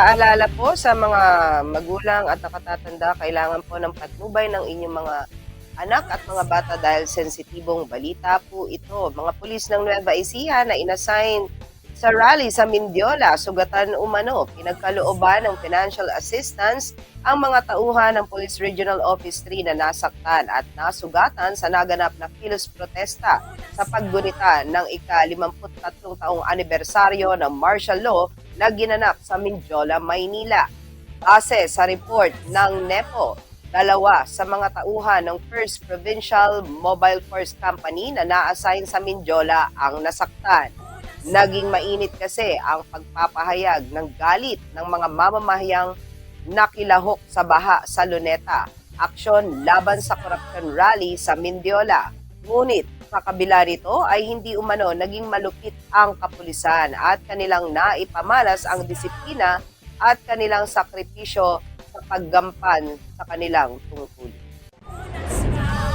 Paalala po sa mga magulang at nakatatanda, kailangan po ng patnubay ng inyong mga anak at mga bata dahil sensitibong balita po ito. Mga pulis ng Nueva Ecija na inassign sa rally sa Mindiola, sugatan umano, pinagkalooban ng financial assistance ang mga tauhan ng Police Regional Office 3 na nasaktan at nasugatan sa naganap na kilos protesta sa paggunita ng ika-53 taong anibersaryo ng martial law na ginanap sa Mindiola, Maynila. Base sa report ng NEPO, dalawa sa mga tauhan ng First Provincial Mobile Force Company na na-assign sa Mindiola ang nasaktan. Naging mainit kasi ang pagpapahayag ng galit ng mga mamamahayang nakilahok sa baha sa Luneta. Aksyon laban sa corruption rally sa Mindiola. Ngunit sa kabila rito ay hindi umano naging malupit ang kapulisan at kanilang naipamalas ang disiplina at kanilang sakripisyo sa paggampan sa kanilang tungkol.